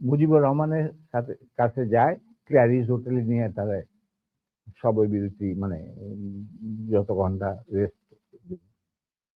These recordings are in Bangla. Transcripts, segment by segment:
মুজিবুর রহমানের সাথে, কাছে যায় ক্ল্যারিস হোটেলে নিয়ে তারা সবই বিরতি মানে যত ঘণ্টা রেস্ট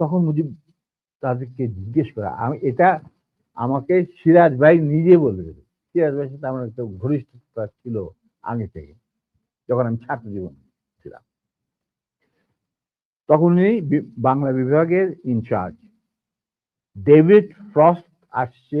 তখন মুজিব তাদেরকে জিজ্ঞেস করে, আমি, এটা আমাকে সিরাজ ভাই নিজে বলবে সিরাজ ভাইয়ের সাথে আমার একটা ঘনিষ্ঠতা ছিল আগে থেকে, যখন আমি ছাত্র জীবন ছিলাম। তখন উনি বাংলা বিভাগের ইনচার্জ ডেভিড ফ্রস্ট আসছে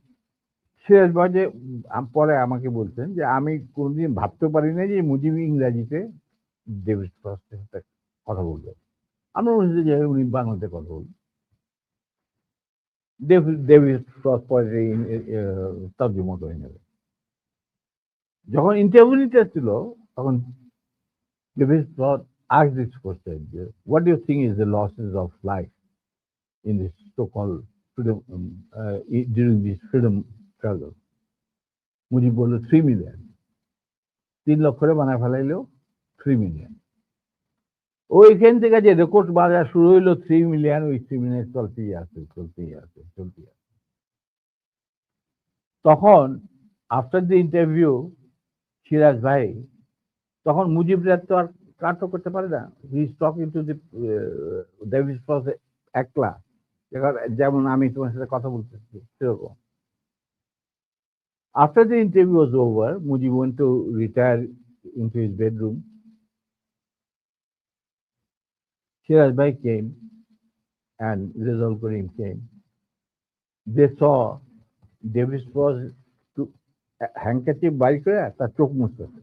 সিরাজ ভাই যে পরে আমাকে বলছেন যে আমি কোনোদিন ভাবতে পারি না যে মুজিব ইংরাজিতে ডেভিড ফ্রস্টের সাথে কথা বলবে। আমার হচ্ছে যে উনি বাংলাতে কথা বলবেন ডেভিড ফ্রস্ট পরে তর্জমা করে নেবে। যখন ইন্টারভিউ নিতে ছিল তখন David Frost asked this question what do you think is the losses of life in this so-called freedom um, uh, during struggle Mujib বলল থ্রি মিলিয়ন তিন লক্ষরে বানায় ফেলাইলো থ্রি মিলিয়ন ওইখান থেকে যে রেকর্ড বাজার শুরু হইল থ্রি মিলিয়ন ওই থ্রি মিলিয়ন চলতেই আছে চলতেই আছে চলতেই আছে। তখন আফটার দ্য ইন্টারভিউ সিরাজ ভাই, তখন মুজিবরা তো আর কাটও করতে পারে না। He talking to the David Frost একলা। যেমন আমি তোমার সাথে কথা বলতেছি, সেরকম। After the interview was over, Mujib went to retire into his bedroom. Shiraz Bhai came and Rizal Karim came. They saw Davis was to handkerchief বাইর করে তার চোখ মুছতেছে